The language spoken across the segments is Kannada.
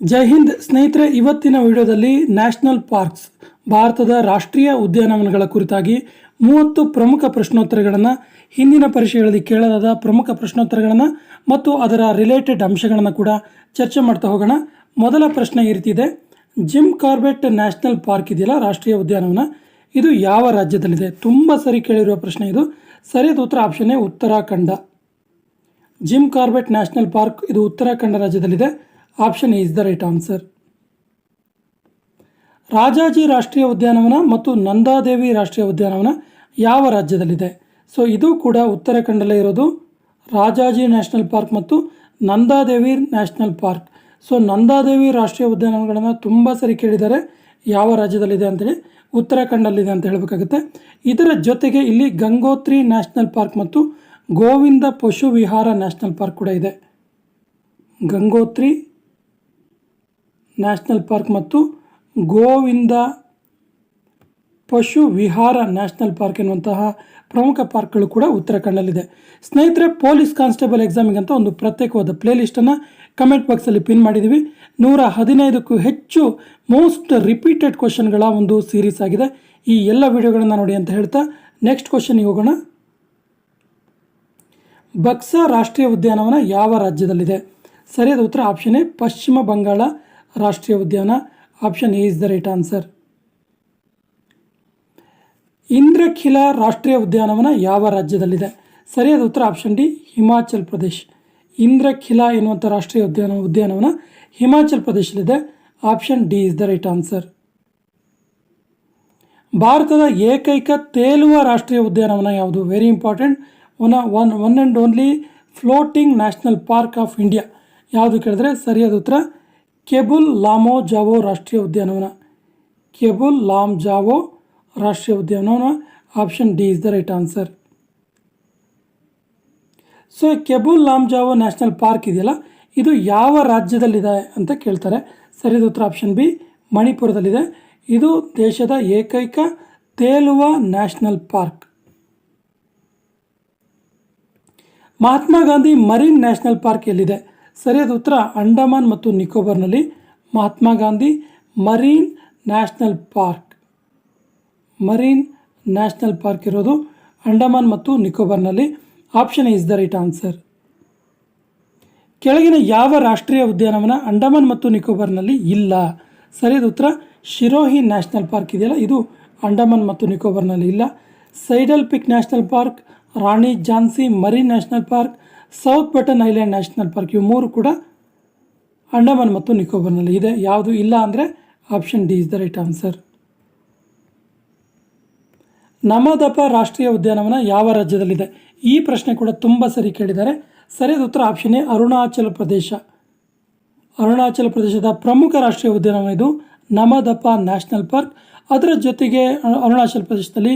ಜೈ ಹಿಂದ್ ಸ್ನೇಹಿತರೆ, ಇವತ್ತಿನ ವಿಡಿಯೋದಲ್ಲಿ ನ್ಯಾಷನಲ್ ಪಾರ್ಕ್ಸ್, ಭಾರತದ ರಾಷ್ಟ್ರೀಯ ಉದ್ಯಾನವನಗಳ ಕುರಿತಾಗಿ ಮೂವತ್ತು ಪ್ರಮುಖ ಪ್ರಶ್ನೋತ್ತರಗಳನ್ನು ಹಿಂದಿನ ಪರೀಕ್ಷೆಗಳಲ್ಲಿ ಕೇಳಲಾದ ಪ್ರಮುಖ ಪ್ರಶ್ನೋತ್ತರಗಳನ್ನು ಮತ್ತು ಅದರ ರಿಲೇಟೆಡ್ ಅಂಶಗಳನ್ನು ಕೂಡ ಚರ್ಚೆ ಮಾಡ್ತಾ ಹೋಗೋಣ. ಮೊದಲ ಪ್ರಶ್ನೆ ಈ ರೀತಿ ಇದೆ. ಜಿಮ್ ಕಾರ್ಬೆಟ್ ನ್ಯಾಷನಲ್ ಪಾರ್ಕ್ ಇದೆಯಲ್ಲ, ರಾಷ್ಟ್ರೀಯ ಉದ್ಯಾನವನ? ಇದು ಯಾವ ರಾಜ್ಯದಲ್ಲಿದೆ? ತುಂಬ ಸರಿ ಕೇಳಿರುವ ಪ್ರಶ್ನೆ ಇದು. ಸರಿಯಾದ ಉತ್ತರ option A Uttarakhand. Jim Corbett national park, ಇದು Uttarakhand ರಾಜ್ಯದಲ್ಲಿದೆ. Option is the right answer. Rajaji ರಾಷ್ಟ್ರೀಯ ಉದ್ಯಾನವನ ಮತ್ತು ನಂದಾದೇವಿ ರಾಷ್ಟ್ರೀಯ ಉದ್ಯಾನವನ ಯಾವ ರಾಜ್ಯದಲ್ಲಿದೆ? ಸೊ ಇದು ಕೂಡ ಉತ್ತರಾಖಂಡಲ್ಲೇ ಇರೋದು. ರಾಜಾಜಿ ನ್ಯಾಷನಲ್ ಪಾರ್ಕ್ ಮತ್ತು Nandadevi national park. So Nandadevi ರಾಷ್ಟ್ರೀಯ ಉದ್ಯಾನವನಗಳನ್ನು ತುಂಬ ಸರಿ ಕೇಳಿದ್ದಾರೆ. ಯಾವ ರಾಜ್ಯದಲ್ಲಿದೆ ಅಂತೇಳಿ? ಉತ್ತರಾಖಂಡಲ್ಲಿದೆ ಅಂತ ಹೇಳಬೇಕಾಗುತ್ತೆ. ಇದರ ಜೊತೆಗೆ ಇಲ್ಲಿ ಗಂಗೋತ್ರಿ ನ್ಯಾಷನಲ್ ಪಾರ್ಕ್ ಮತ್ತು ಗೋವಿಂದ ಪಶು ವಿಹಾರ ನ್ಯಾಷನಲ್ ಪಾರ್ಕ್ ಕೂಡ ಇದೆ. ಗಂಗೋತ್ರಿ ನ್ಯಾಷನಲ್ ಪಾರ್ಕ್ ಮತ್ತು ಗೋವಿಂದ ಪಶು ವಿಹಾರ ನ್ಯಾಷನಲ್ ಪಾರ್ಕ್ ಎನ್ನುವಂತಹ ಪ್ರಮುಖ ಪಾರ್ಕ್ಗಳು ಕೂಡ ಉತ್ತರಾಖಂಡಲ್ಲಿದೆ ಸ್ನೇಹಿತರೆ, ಪೊಲೀಸ್ ಕಾನ್ಸ್ಟೇಬಲ್ ಎಕ್ಸಾಮಿಗಂತ ಒಂದು ಪ್ರತ್ಯೇಕವಾದ ಪ್ಲೇಲಿಸ್ಟನ್ನು ಕಮೆಂಟ್ ಬಾಕ್ಸಲ್ಲಿ ಪಿನ್ ಮಾಡಿದ್ದೀವಿ ನೂರ ಹದಿನೈದಕ್ಕೂ ಹೆಚ್ಚು ಮೋಸ್ಟ್ ರಿಪೀಟೆಡ್ ಕ್ವಶನ್ಗಳ ಒಂದು ಸೀರೀಸ್ ಆಗಿದೆ. ಈ ಎಲ್ಲ ವಿಡಿಯೋಗಳನ್ನು ನೋಡಿ ಅಂತ ಹೇಳ್ತಾ ನೆಕ್ಸ್ಟ್ ಕ್ವಶನ್ಗೆ ಹೋಗೋಣ. ಬಕ್ಸಾ ರಾಷ್ಟ್ರೀಯ ಉದ್ಯಾನವನ ಯಾವ ರಾಜ್ಯದಲ್ಲಿದೆ? ಸರಿಯಾದ ಉತ್ತರ ಆಪ್ಷನ್ ಎ, ಪಶ್ಚಿಮ ಬಂಗಾಳ. ರಾಷ್ಟ್ರೀಯ ಉದ್ಯಾನ option A is the right answer Inderkilla ರಾಷ್ಟ್ರೀಯ ಉದ್ಯಾನವನ ಯಾವ ರಾಜ್ಯದಲ್ಲಿದೆ? ಸರಿಯಾದ ಉತ್ತರ ಆಪ್ಷನ್ ಡಿ ಹಿಮಾಚಲ್ ಪ್ರದೇಶ್. ಇಂದ್ರಖಿಲ ಎನ್ನುವಂಥ ರಾಷ್ಟ್ರೀಯ ಉದ್ಯಾನ, ಉದ್ಯಾನವನ Himachal ಪ್ರದೇಶದಲ್ಲಿದೆ. Option D is the right answer ಭಾರತದ ಏಕೈಕ ತೇಲುವ ರಾಷ್ಟ್ರೀಯ ಉದ್ಯಾನವನ ಯಾವುದು? Very important one one one and only floating national park of India ಯಾವುದು ಕೇಳಿದ್ರೆ ಸರಿಯಾದ ಉತ್ತರ ಕೆಬುಲ್ ಲಾಮೋ ಜಾವೋ ರಾಷ್ಟ್ರೀಯ ಉದ್ಯಾನವನ. ಕೆಬುಲ್ ಲಾಮ್ ಜಾವೋ ರಾಷ್ಟ್ರೀಯ ಉದ್ಯಾನವನ. Option D is the right answer. So, Keibul Lamjao national park ಇದೆಯಲ್ಲ? ಇದು ಯಾವ ರಾಜ್ಯದಲ್ಲಿದೆ ಅಂತ ಕೇಳ್ತಾರೆ. ಸರಿಯಾದ ಉತ್ತರ ಆಪ್ಷನ್ ಬಿ, ಮಣಿಪುರದಲ್ಲಿದೆ. ಇದು ದೇಶದ ಏಕೈಕ ತೇಲುವ national park. Mahatma Gandhi marine national park ಎಲ್ಲಿದೆ? ಸರಿಯಾದ ಉತ್ತರ ಅಂಡಮಾನ್ ಮತ್ತು ನಿಕೋಬಾರ್ನಲ್ಲಿ Mahatma Gandhi marine national park. Marine national park ಇರೋದು ಅಂಡಮಾನ್ ಮತ್ತು ನಿಕೋಬಾರ್ನಲ್ಲಿ. Option is the right answer. ಕೆಳಗಿನ ಯಾವ ರಾಷ್ಟ್ರೀಯ ಉದ್ಯಾನವನ ಅಂಡಮಾನ್ ಮತ್ತು ನಿಕೋಬಾರ್ನಲ್ಲಿ ಇಲ್ಲ? ಸರಿಯಾದ ಉತ್ತರ ಶಿರೋಹಿ ನ್ಯಾಷನಲ್ ಪಾರ್ಕ್ ಇದೆಯಲ್ಲ, ಇದು ಅಂಡಮಾನ್ ಮತ್ತು ನಿಕೋಬಾರ್ನಲ್ಲಿ ಇಲ್ಲ. Saddle peak national park, Rani Jhansi marine national park south Button island national park ಇವು ಮೂರು ಕೂಡ ಅಂಡಮಾನ್ ಮತ್ತು ನಿಕೋಬಾರ್ನಲ್ಲಿ ಇದೆ. ಯಾವುದು ಇಲ್ಲ ಅಂದರೆ option D is the right answer Namdapha ರಾಷ್ಟ್ರೀಯ ಉದ್ಯಾನವನ ಯಾವ ರಾಜ್ಯದಲ್ಲಿದೆ? ಈ ಪ್ರಶ್ನೆ ಕೂಡ ತುಂಬ ಸರಿ ಕೇಳಿದ್ದಾರೆ. ಸರಿಯಾದ ಉತ್ತರ ಆಪ್ಷನ್ ಎ, ಅರುಣಾಚಲ ಪ್ರದೇಶ. ಅರುಣಾಚಲ ಪ್ರದೇಶದ ಪ್ರಮುಖ ರಾಷ್ಟ್ರೀಯ ಉದ್ಯಾನವನ ಇದು ನಮದಪ ನ್ಯಾಷನಲ್ ಪಾರ್ಕ್ ಅದರ ಜೊತೆಗೆ ಅರುಣಾಚಲ ಪ್ರದೇಶದಲ್ಲಿ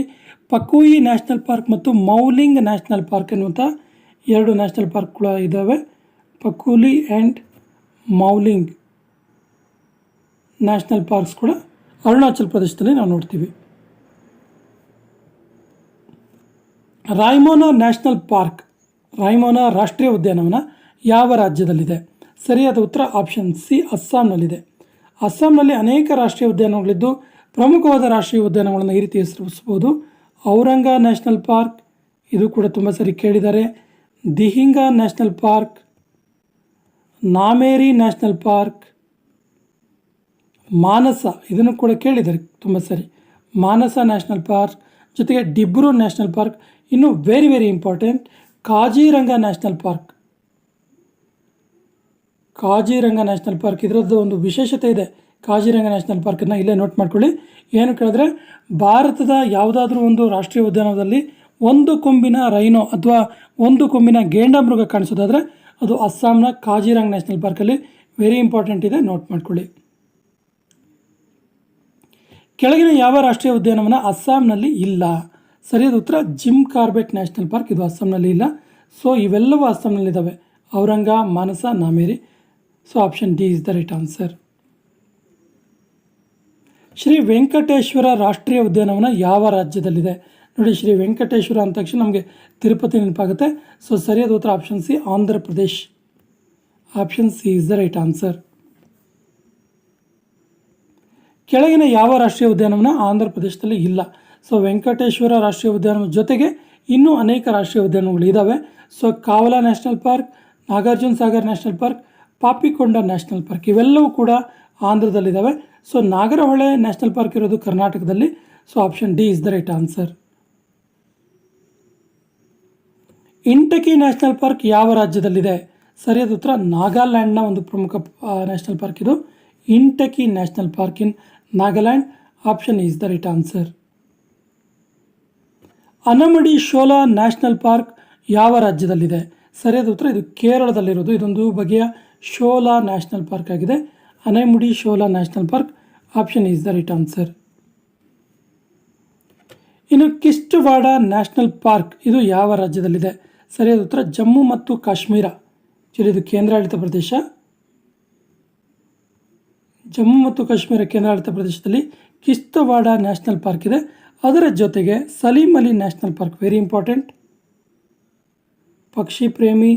ಪಕೂಯಿ ನ್ಯಾಷನಲ್ ಪಾರ್ಕ್ ಮತ್ತು ಮೌಲಿಂಗ್ ನ್ಯಾಷನಲ್ ಪಾರ್ಕ್ ಎನ್ನುವಂಥ ಎರಡು ನ್ಯಾಷನಲ್ ಪಾರ್ಕ್ಗಳು ಇದ್ದಾವೆ Pakhui and Mouling national parks ಕೂಡ ಅರುಣಾಚಲ್ ಪ್ರದೇಶದಲ್ಲಿ ನಾವು ನೋಡ್ತೀವಿ. ರಾಯ್ಮೋನಾ ನ್ಯಾಷನಲ್ ಪಾರ್ಕ್, ರಾಯ್ಮೋನಾ ರಾಷ್ಟ್ರೀಯ ಉದ್ಯಾನವನ ಯಾವ ರಾಜ್ಯದಲ್ಲಿದೆ? ಸರಿಯಾದ ಉತ್ತರ ಆಪ್ಷನ್ ಸಿ ಅಸ್ಸಾಂನಲ್ಲಿದೆ. ಅಸ್ಸಾಂನಲ್ಲಿ ಅನೇಕ ರಾಷ್ಟ್ರೀಯ ಉದ್ಯಾನಗಳಿದ್ದು ಪ್ರಮುಖವಾದ ರಾಷ್ಟ್ರೀಯ ಉದ್ಯಾನಗಳನ್ನು ಈ ರೀತಿ ಹೆಸರಿಸಬಹುದು. ಔರಂಗ ನ್ಯಾಷನಲ್ ಪಾರ್ಕ್, ಇದು ಕೂಡ ತುಂಬ ಸರಿ ಕೇಳಿದ್ದಾರೆ Dihing national park, Nameri national park, Manas, ಇದನ್ನು ಕೂಡ ಕೇಳಿದ್ದಾರೆ ತುಂಬ ಸರಿ. ಮಾನಸ ನ್ಯಾಷನಲ್ ಪಾರ್ಕ್, ಜೊತೆಗೆ ಡಿಬ್ರು ನ್ಯಾಷನಲ್ ಪಾರ್ಕ್, ಇನ್ನು very very important Kaziranga national park. Kaziranga national park, ಇದರದ್ದು ಒಂದು ವಿಶೇಷತೆ ಇದೆ. ಕಾಜಿರಂಗ ನ್ಯಾಷನಲ್ ಪಾರ್ಕನ್ನು ಇಲ್ಲೇ ನೋಟ್ ಮಾಡ್ಕೊಳ್ಳಿ. ಏನು ಕೇಳಿದ್ರೆ, ಭಾರತದ ಯಾವುದಾದ್ರೂ ಒಂದು ರಾಷ್ಟ್ರೀಯ ಉದ್ಯಾನವನದಲ್ಲಿ ಒಂದು ಕೊಂಬಿನ ರೈನೋ ಅಥವಾ ಒಂದು ಕೊಂಬಿನ ಗೇಂಡಮೃಗ ಕಾಣಿಸೋದಾದರೆ ಅದು ಅಸ್ಸಾಂನ ಕಾಜಿರಂಗ್ ನ್ಯಾಷನಲ್ ಪಾರ್ಕಲ್ಲಿ ವೆರಿ ಇಂಪಾರ್ಟೆಂಟ್ ಇದೆ, ನೋಟ್ ಮಾಡ್ಕೊಳ್ಳಿ. ಕೆಳಗಿನ ಯಾವ ರಾಷ್ಟ್ರೀಯ ಉದ್ಯಾನವನ ಅಸ್ಸಾಂನಲ್ಲಿ ಇಲ್ಲ? ಸರಿಯಾದ ಉತ್ತರ, ಜಿಮ್ ಕಾರ್ಬೆಟ್ ನ್ಯಾಷನಲ್ ಪಾರ್ಕ್. ಇದು ಅಸ್ಸಾಂನಲ್ಲಿ ಇಲ್ಲ. ಸೊ, ಇವೆಲ್ಲವೂ ಅಸ್ಸಾಂನಲ್ಲಿದ್ದಾವೆ Orang, Manas, Nameri. So, option D is the right answer. Shri Venkateswara ರಾಷ್ಟ್ರೀಯ ಉದ್ಯಾನವನ ಯಾವ ರಾಜ್ಯದಲ್ಲಿದೆ? ನೋಡಿ, ಶ್ರೀ ವೆಂಕಟೇಶ್ವರ ಅಂದ ತಕ್ಷಣ ನಮಗೆ ತಿರುಪತಿ ನೆನಪಾಗುತ್ತೆ. ಸೊ ಸರಿಯಾದ ಉತ್ತರ option C Andhra Pradesh. Option C is the right answer ಕೆಳಗಿನ ಯಾವ ರಾಷ್ಟ್ರೀಯ ಉದ್ಯಾನವನ ಆಂಧ್ರ ಪ್ರದೇಶದಲ್ಲಿ ಇಲ್ಲ? ಸೊ ವೆಂಕಟೇಶ್ವರ ರಾಷ್ಟ್ರೀಯ ಉದ್ಯಾನವನ ಜೊತೆಗೆ ಇನ್ನೂ ಅನೇಕ ರಾಷ್ಟ್ರೀಯ ಉದ್ಯಾನವನಗಳು ಇದ್ದಾವೆ so Kawal national park, Nagarjuna Sagar national park, Papikonda national park ಇವೆಲ್ಲವೂ ಕೂಡ ಆಂಧ್ರದಲ್ಲಿದ್ದಾವೆ ಸೊ ನಾಗರಹೊಳೆ ನ್ಯಾಷನಲ್ ಪಾರ್ಕ್ ಇರೋದು ಕರ್ನಾಟಕದಲ್ಲಿ. So option D is the right answer Intanki national park ಯಾವ ರಾಜ್ಯದಲ್ಲಿದೆ? ಸರಿಯಾದ ಉತ್ತರ ನಾಗಾಲ್ಯಾಂಡ್ನ ಒಂದು ಪ್ರಮುಖ ನ್ಯಾಷನಲ್ ಪಾರ್ಕ್ ಇದು. Intanki national park in Nagaland. Option is the right answer. Anamudi Shola national park ಯಾವ ರಾಜ್ಯದಲ್ಲಿದೆ? ಸರಿಯಾದ ಉತ್ತರ ಇದು ಕೇರಳದಲ್ಲಿರೋದು. ಇದೊಂದು ಬಗೆಯ ಶೋಲಾ ನ್ಯಾಷನಲ್ ಪಾರ್ಕ್ ಆಗಿದೆ. Anamudi Shola national park. Option is the right answer. ಇನ್ನು ಕಿಷ್ಟವಾಡ ನ್ಯಾಷನಲ್ ಪಾರ್ಕ್ ಇದು ಯಾವ ರಾಜ್ಯದಲ್ಲಿದೆ? ಸರಿಯಾದ ಉತ್ತರ ಜಮ್ಮು ಮತ್ತು ಕಾಶ್ಮೀರ ಇದು ಕೇಂದ್ರಾಡಳಿತ ಪ್ರದೇಶ. ಜಮ್ಮು ಮತ್ತು ಕಾಶ್ಮೀರ ಕೇಂದ್ರಾಡಳಿತ ಪ್ರದೇಶದಲ್ಲಿ ಕಿಸ್ತವಾಡ ನ್ಯಾಷನಲ್ ಪಾರ್ಕ್ ಇದೆ. ಅದರ ಜೊತೆಗೆ Salim Ali national park very important ಪಕ್ಷಿ ಪ್ರೇಮಿ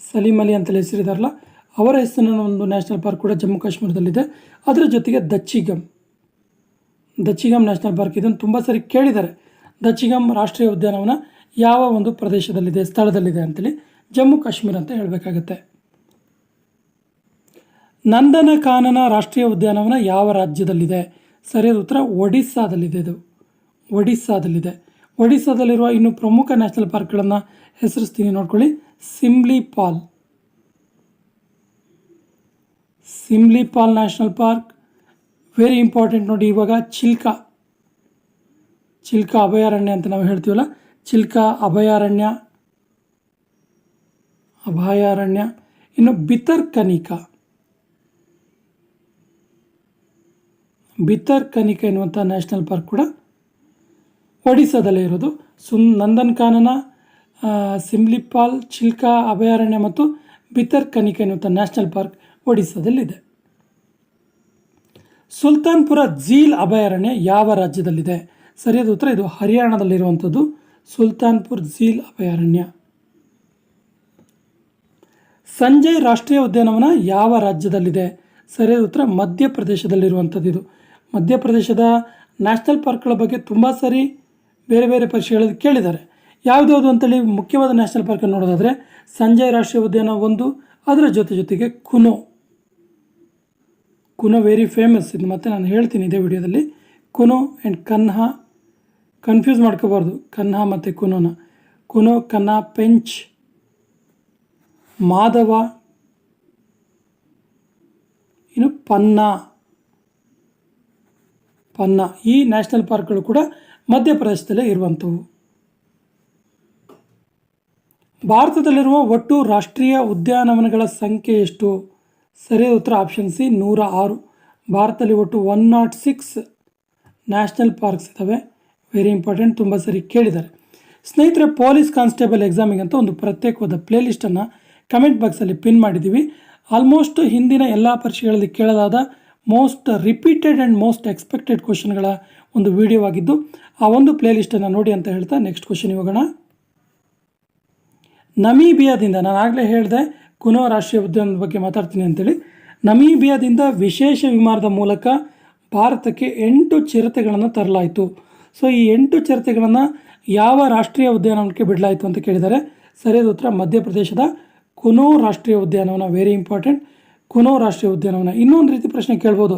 ಸಲೀಂ ಅಲಿ ಅಂತಲೇ ಹೆಸರಿದಾರಲ್ಲ, ಅವರ ಹೆಸರಿನ ಒಂದು ನ್ಯಾಷನಲ್ ಪಾರ್ಕ್ ಕೂಡ ಜಮ್ಮು ಕಾಶ್ಮೀರದಲ್ಲಿದೆ. ಅದರ ಜೊತೆಗೆ ದಚ್ಚಿಗಮ್ ದಚ್ಚಿಗಮ್ ನ್ಯಾಷನಲ್ ಪಾರ್ಕ್ ಇದನ್ನು ತುಂಬ ಸರಿ ಕೇಳಿದ್ದಾರೆ. ದಚ್ಚಿಗಮ್ ರಾಷ್ಟ್ರೀಯ ಉದ್ಯಾನವನ ಯಾವ ಒಂದು ಪ್ರದೇಶದಲ್ಲಿದೆ, ಸ್ಥಳದಲ್ಲಿದೆ ಅಂತೇಳಿ ಜಮ್ಮು ಕಾಶ್ಮೀರ ಅಂತ ಹೇಳಬೇಕಾಗತ್ತೆ. ನಂದನಕಾನನ ರಾಷ್ಟ್ರೀಯ ಉದ್ಯಾನವನ ಯಾವ ರಾಜ್ಯದಲ್ಲಿದೆ? ಸರಿಯಾದ ಉತ್ತರ, ಒಡಿಸ್ಸಾದಲ್ಲಿದೆ ಇದು. ಒಡಿಸ್ಸಾದಲ್ಲಿದೆ. ಒಡಿಸ್ಸಾದಲ್ಲಿರುವ ಇನ್ನು ಪ್ರಮುಖ ನ್ಯಾಷನಲ್ ಪಾರ್ಕ್ಗಳನ್ನು ಹೆಸರಿಸ್ತೀನಿ, ನೋಡ್ಕೊಳ್ಳಿ. Simlipal. Simlipal national park. Very important ನೋಡಿ, ಇವಾಗ ಚಿಲ್ಕಾ. ಚಿಲ್ಕಾ ಅಭಯಾರಣ್ಯ ಅಂತ ನಾವು ಹೇಳ್ತೀವಲ್ಲ ಚಿಲ್ಕ ಅಭಯಾರಣ್ಯ ಅಭಯಾರಣ್ಯ, ಇನ್ನು ಬಿತರ್ಕನಿಕಾ ಬಿತರ್ಕನಿಕ ಎನ್ನುವಂಥ ನ್ಯಾಷನಲ್ ಪಾರ್ಕ್ ಕೂಡ ಒಡಿಸ್ಸಾದಲ್ಲೇ ಇರೋದು. ಸುನ್ ನಂದನ್ಕಾನನ ಸಿಮ್ಲಿಪಾಲ್, ಚಿಲ್ಕಾ ಅಭಯಾರಣ್ಯ ಮತ್ತು ಬಿತರ್ಕನಿಕ ಎನ್ನುವಂಥ ನ್ಯಾಷನಲ್ ಪಾರ್ಕ್ ಒಡಿಸ್ಸಾದಲ್ಲಿದೆ. ಸುಲ್ತಾನ್ಪುರ ಝೀಲ್ ಅಭಯಾರಣ್ಯ ಯಾವ ರಾಜ್ಯದಲ್ಲಿದೆ? ಸರಿಯಾದ ಉತ್ತರ ಇದು ಹರಿಯಾಣದಲ್ಲಿರುವಂಥದ್ದು. ಸುಲ್ತಾನ್ಪುರ್ ಝೀಲ್ ಅಭಯಾರಣ್ಯ. ಸಂಜಯ್ ರಾಷ್ಟ್ರೀಯ ಉದ್ಯಾನವನ ಯಾವ ರಾಜ್ಯದಲ್ಲಿದೆ? ಸರಿಯಾದ ಉತ್ತರ ಮಧ್ಯಪ್ರದೇಶದಲ್ಲಿರುವಂಥದ್ದು ಇದು. ಮಧ್ಯಪ್ರದೇಶದ ನ್ಯಾಷನಲ್ ಪಾರ್ಕ್ಗಳ ಬಗ್ಗೆ ತುಂಬ ಸರಿ ಬೇರೆ ಬೇರೆ ಪರೀಕ್ಷೆಗಳಲ್ಲಿ ಕೇಳಿದ್ದಾರೆ. ಯಾವುದ್ಯಾವುದು ಅಂತೇಳಿ ಮುಖ್ಯವಾದ ನ್ಯಾಷನಲ್ ಪಾರ್ಕ್ ನೋಡೋದಾದರೆ ಸಂಜಯ್ ರಾಷ್ಟ್ರೀಯ ಉದ್ಯಾನ ಒಂದು, ಅದರ ಜೊತೆ ಜೊತೆಗೆ ಕುನೋ. ಕುನೋ ವೆರಿ ಫೇಮಸ್. ಇದು ಮತ್ತೆ ನಾನು ಹೇಳ್ತೀನಿ ಇದೇ ವಿಡಿಯೋದಲ್ಲಿ. ಕುನೋ ಆ್ಯಂಡ್ ಕನ್ಹಾ ಕನ್ಫ್ಯೂಸ್ ಮಾಡ್ಕೋಬಾರ್ದು. ಕನ್ಹಾ ಮತ್ತು ಕುನೋನ. ಕುನೋ, ಕನ್ನ, ಪೆಂಚ್, ಮಾಧವ, ಇನ್ನು ಪನ್ನ. ಪನ್ನ. ಈ ನ್ಯಾಷನಲ್ ಪಾರ್ಕ್ಗಳು ಕೂಡ ಮಧ್ಯಪ್ರದೇಶದಲ್ಲೇ ಇರುವಂಥವು. ಭಾರತದಲ್ಲಿರುವ ಒಟ್ಟು ರಾಷ್ಟ್ರೀಯ ಉದ್ಯಾನವನಗಳ ಸಂಖ್ಯೆ ಎಷ್ಟು? ಸರಿಯಾದ ಉತ್ತರ ಆಪ್ಷನ್ ಸಿ ನೂರ ಆರು. ಭಾರತದಲ್ಲಿ ಒಟ್ಟು one not six national parks ಇದ್ದಾವೆ ವೆರಿ ಇಂಪಾರ್ಟೆಂಟ್ ತುಂಬ ಸರಿ ಕೇಳಿದ್ದಾರೆ. ಸ್ನೇಹಿತರೆ ಪೊಲೀಸ್ ಕಾನ್ಸ್ಟೇಬಲ್ ಎಕ್ಸಾಮಿಗೆ ಅಂತ ಒಂದು ಪ್ರತ್ಯೇಕವಾದ ಪ್ಲೇಲಿಸ್ಟನ್ನು ಕಮೆಂಟ್ ಬಾಕ್ಸಲ್ಲಿ ಪಿನ್ ಮಾಡಿದ್ದೀವಿ ಆಲ್ಮೋಸ್ಟ್ ಹಿಂದಿನ ಎಲ್ಲ ಪರೀಕ್ಷೆಗಳಲ್ಲಿ ಕೇಳಲಾದ most repeated and most expected ಕ್ವಶನ್ಗಳ ಒಂದು ವಿಡಿಯೋ ಆಗಿದ್ದು, ಆ ಒಂದು ಪ್ಲೇಲಿಸ್ಟನ್ನು ನೋಡಿ ಅಂತ ಹೇಳ್ತಾ ನೆಕ್ಸ್ಟ್ ಹೋಗೋಣ. ನಮೀಬಿಯಾದಿಂದ, ನಾನು ಆಗಲೇ ಹೇಳಿದೆ, ಕುನೋ ರಾಷ್ಟ್ರೀಯ ಉದ್ಯಾನದ ಬಗ್ಗೆ ಮಾತಾಡ್ತೀನಿ ಅಂತೇಳಿ. ನಮೀಬಿಯಾದಿಂದ ವಿಶೇಷ ವಿಮಾನದ ಮೂಲಕ ಭಾರತಕ್ಕೆ ಎಂಟು ಚಿರತೆಗಳನ್ನು ತರಲಾಯಿತು. ಸೊ ಈ ಎಂಟು ಚಿರತೆಗಳನ್ನು ಯಾವ ರಾಷ್ಟ್ರೀಯ ಉದ್ಯಾನವನಕ್ಕೆ ಬಿಡಲಾಯಿತು ಅಂತ ಕೇಳಿದ್ದಾರೆ ಸರಿಯಾದ ಉತ್ತರ ಮಧ್ಯಪ್ರದೇಶದ ಕುನೋ ರಾಷ್ಟ್ರೀಯ ಉದ್ಯಾನವನ ವೆರಿ ಇಂಪಾರ್ಟೆಂಟ್ ಕುನೋ ರಾಷ್ಟ್ರೀಯ ಉದ್ಯಾನವನ. ಇನ್ನೊಂದು ರೀತಿ ಪ್ರಶ್ನೆ ಕೇಳ್ಬೋದು.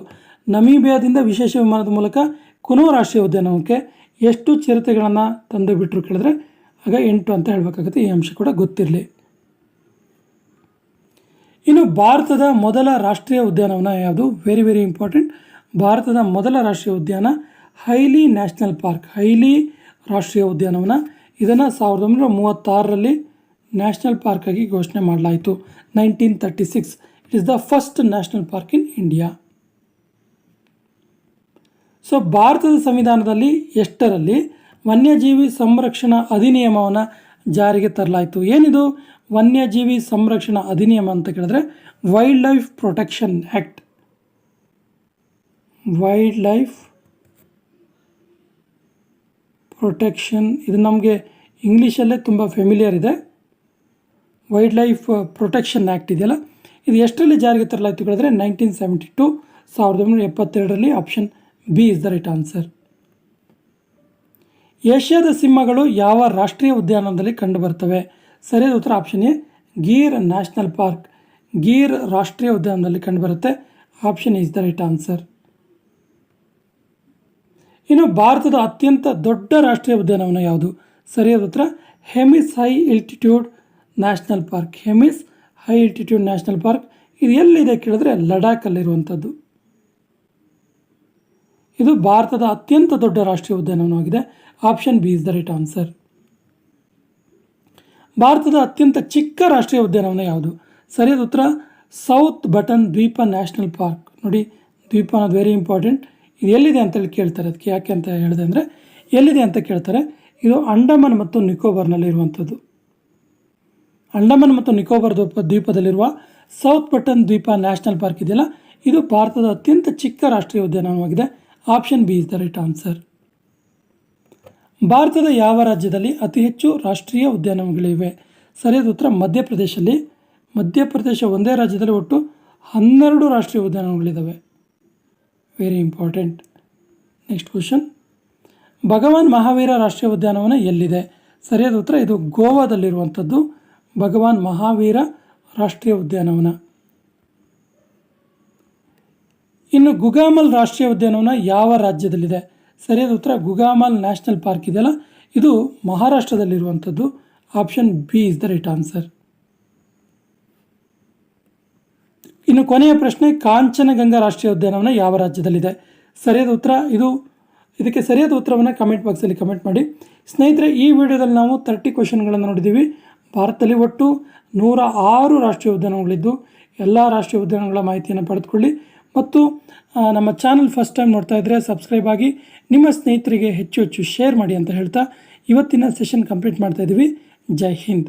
ನಮೀಬಿಯಾದಿಂದ ವಿಶೇಷ ವಿಮಾನದ ಮೂಲಕ ಕುನೋ ರಾಷ್ಟ್ರೀಯ ಉದ್ಯಾನವನಕ್ಕೆ ಎಷ್ಟು ಚಿರತೆಗಳನ್ನು ತಂದು ಬಿಟ್ಟರು ಕೇಳಿದ್ರೆ, ಆಗ ಎಂಟು ಅಂತ ಹೇಳಬೇಕಾಗುತ್ತೆ. ಈ ಅಂಶ ಕೂಡ ಗೊತ್ತಿರಲಿ. ಇನ್ನು ಭಾರತದ ಮೊದಲ ರಾಷ್ಟ್ರೀಯ ಉದ್ಯಾನವನ ಯಾವುದು? ವೆರಿ ವೆರಿ ಇಂಪಾರ್ಟೆಂಟ್ ಭಾರತದ ಮೊದಲ ರಾಷ್ಟ್ರೀಯ ಉದ್ಯಾನ ಹೈಲಿ ನ್ಯಾಷನಲ್ ಪಾರ್ಕ್, ಹೈಲಿ ರಾಷ್ಟ್ರೀಯ ಉದ್ಯಾನವನ. ಇದನ್ನು ಸಾವಿರದ ಒಂಬೈನೂರ ಮೂವತ್ತಾರರಲ್ಲಿ ನ್ಯಾಷನಲ್ ಪಾರ್ಕ್ ಆಗಿ ಘೋಷಣೆ ಮಾಡಲಾಯಿತು. Nineteen thirty six it is the first national park in India so ಭಾರತದ ಸಂವಿಧಾನದಲ್ಲಿ ಎಷ್ಟರಲ್ಲಿ ವನ್ಯಜೀವಿ ಸಂರಕ್ಷಣಾ ಅಧಿನಿಯಮವನ್ನು ಜಾರಿಗೆ ತರಲಾಯಿತು? ಏನಿದು? ವನ್ಯಜೀವಿ ಸಂರಕ್ಷಣಾ ಅಧಿನಿಯಮ ಅಂತ ಕೇಳಿದ್ರೆ wildlife protection act wildlife protection ಇದು ನಮಗೆ ಇಂಗ್ಲೀಷಲ್ಲೇ ತುಂಬ ಫೆಮಿಲಿಯರ್ ಇದೆ. ವೈಲ್ಡ್ ಲೈಫ್ ಪ್ರೊಟೆಕ್ಷನ್ ಆ್ಯಕ್ಟ್ ಇದೆಯಲ್ಲ? ಇದು ಎಷ್ಟರಲ್ಲಿ ಜಾರಿಗೆ ತರಲಾಯಿತು ಕೇಳಿದ್ರೆ ನೈನ್ಟೀನ್ ಸೆವೆಂಟಿ ಟು ಸಾವಿರದ ಒಂಬೈನೂರ ಎಪ್ಪತ್ತೆರಡರಲ್ಲಿ option B is the right answer ಏಷ್ಯಾದ ಸಿಂಹಗಳು ಯಾವ ರಾಷ್ಟ್ರೀಯ ಉದ್ಯಾನದಲ್ಲಿ ಕಂಡುಬರ್ತವೆ? ಸರಿಯಾದ ಉತ್ತರ option A, Gir national park. Gir ರಾಷ್ಟ್ರೀಯ ಉದ್ಯಾನದಲ್ಲಿ ಕಂಡುಬರುತ್ತೆ. Option is the right answer ಇನ್ನು ಭಾರತದ ಅತ್ಯಂತ ದೊಡ್ಡ ರಾಷ್ಟ್ರೀಯ ಉದ್ಯಾನವನ ಯಾವುದು? ಸರಿಯಾದ ಉತ್ತರ, Hemis high altitude national park. Hemis high altitude national park. ಇದು ಎಲ್ಲಿದೆ ಕೇಳಿದ್ರೆ ಲಡಾಖಲ್ಲಿರುವಂಥದ್ದು. ಇದು ಭಾರತದ ಅತ್ಯಂತ ದೊಡ್ಡ ರಾಷ್ಟ್ರೀಯ ಉದ್ಯಾನವನವಾಗಿದೆ. Option B is the right answer. ಭಾರತದ ಅತ್ಯಂತ ಚಿಕ್ಕ ರಾಷ್ಟ್ರೀಯ ಉದ್ಯಾನವನ ಯಾವುದು? ಸರಿಯಾದ ಉತ್ತರ, ಸೌತ್ ಬಟನ್ ದ್ವೀಪ ನ್ಯಾಷನಲ್ ಪಾರ್ಕ್. ನೋಡಿ ದ್ವೀಪ ಅನ್ನೋದು ವೆರಿ ಇಂಪಾರ್ಟೆಂಟ್. ಇದು ಎಲ್ಲಿದೆ ಅಂತೇಳಿ ಕೇಳ್ತಾರೆ. ಅದಕ್ಕೆ ಯಾಕೆ ಅಂತ ಹೇಳಿದೆ ಅಂದರೆ, ಎಲ್ಲಿದೆ ಅಂತ ಕೇಳ್ತಾರೆ. ಇದು ಅಂಡಮಾನ್ ಮತ್ತು ನಿಕೋಬಾರ್ನಲ್ಲಿ ಇರುವಂಥದ್ದು. ಅಂಡಮಾನ್ ಮತ್ತು ನಿಕೋಬಾರ್ ದ್ವೀಪ, ದ್ವೀಪದಲ್ಲಿರುವ ಸೌತ್ ಪಟನ್ ದ್ವೀಪ ನ್ಯಾಷನಲ್ ಪಾರ್ಕ್ ಇದೆಯಲ್ಲ, ಇದು ಭಾರತದ ಅತ್ಯಂತ ಚಿಕ್ಕ ರಾಷ್ಟ್ರೀಯ ಉದ್ಯಾನವನವಾಗಿದೆ. Option B is the right answer. ಭಾರತದ ಯಾವ ರಾಜ್ಯದಲ್ಲಿ ಅತಿ ಹೆಚ್ಚು ರಾಷ್ಟ್ರೀಯ ಉದ್ಯಾನವನಗಳಿವೆ? ಸರಿಯಾದ ಉತ್ತರ ಮಧ್ಯಪ್ರದೇಶದಲ್ಲಿ ಮಧ್ಯಪ್ರದೇಶ ಒಂದೇ ರಾಜ್ಯದಲ್ಲಿ ಒಟ್ಟು ಹನ್ನೆರಡು ರಾಷ್ಟ್ರೀಯ ಉದ್ಯಾನವನಗಳಿದ್ದಾವೆ very important next question Bhagwan Mahavira ರಾಷ್ಟ್ರೀಯ ಉದ್ಯಾನವನ ಎಲ್ಲಿದೆ? ಸರಿಯಾದ ಉತ್ತರ, ಇದು ಗೋವಾದಲ್ಲಿರುವಂಥದ್ದು. ಭಗವಾನ್ ಮಹಾವೀರ ರಾಷ್ಟ್ರೀಯ ಉದ್ಯಾನವನ. ಇನ್ನು ಗುಗಾಮಲ್ ರಾಷ್ಟ್ರೀಯ ಉದ್ಯಾನವನ ಯಾವ ರಾಜ್ಯದಲ್ಲಿದೆ? ಸರಿಯಾದ ಉತ್ತರ, ಗುಗಾಮಲ್ ನ್ಯಾಷನಲ್ ಪಾರ್ಕ್ ಇದೆಯಲ್ಲ? ಇದು ಮಹಾರಾಷ್ಟ್ರದಲ್ಲಿರುವಂಥದ್ದು. Option B is the right answer ಇನ್ನು ಕೊನೆಯ ಪ್ರಶ್ನೆ ಕಾಂಚನಗಂಗಾ ರಾಷ್ಟ್ರೀಯ ಉದ್ಯಾನವನ ಯಾವ ರಾಜ್ಯದಲ್ಲಿದೆ? ಸರಿಯಾದ ಉತ್ತರ ಇದು. ಇದಕ್ಕೆ ಸರಿಯಾದ ಉತ್ತರವನ್ನು ಕಮೆಂಟ್ ಬಾಕ್ಸಲ್ಲಿ ಕಮೆಂಟ್ ಮಾಡಿ. ಸ್ನೇಹಿತರೆ, ಈ ವಿಡಿಯೋದಲ್ಲಿ ನಾವು ತರ್ಟಿ ಕ್ವಶನ್ಗಳನ್ನು ನೋಡಿದ್ದೀವಿ. ಭಾರತದಲ್ಲಿ ಒಟ್ಟು ನೂರ ಆರು ರಾಷ್ಟ್ರೀಯ ಉದ್ಯಾನಗಳಿದ್ದು ಎಲ್ಲ ರಾಷ್ಟ್ರೀಯ ಉದ್ಯಾನಗಳ ಮಾಹಿತಿಯನ್ನು ಪಡೆದುಕೊಳ್ಳಿ. ಮತ್ತು ನಮ್ಮ ಚಾನಲ್ ಫಸ್ಟ್ ಟೈಮ್ ನೋಡ್ತಾ ಇದ್ದರೆ ಸಬ್ಸ್ಕ್ರೈಬ್ ಆಗಿ, ನಿಮ್ಮ ಸ್ನೇಹಿತರಿಗೆ ಹೆಚ್ಚು ಹೆಚ್ಚು ಶೇರ್ ಮಾಡಿ ಅಂತ ಹೇಳ್ತಾ ಇವತ್ತಿನ ಸೆಷನ್ ಕಂಪ್ಲೀಟ್ ಮಾಡ್ತಾ ಇದ್ದೀವಿ. ಜೈ ಹಿಂದ್.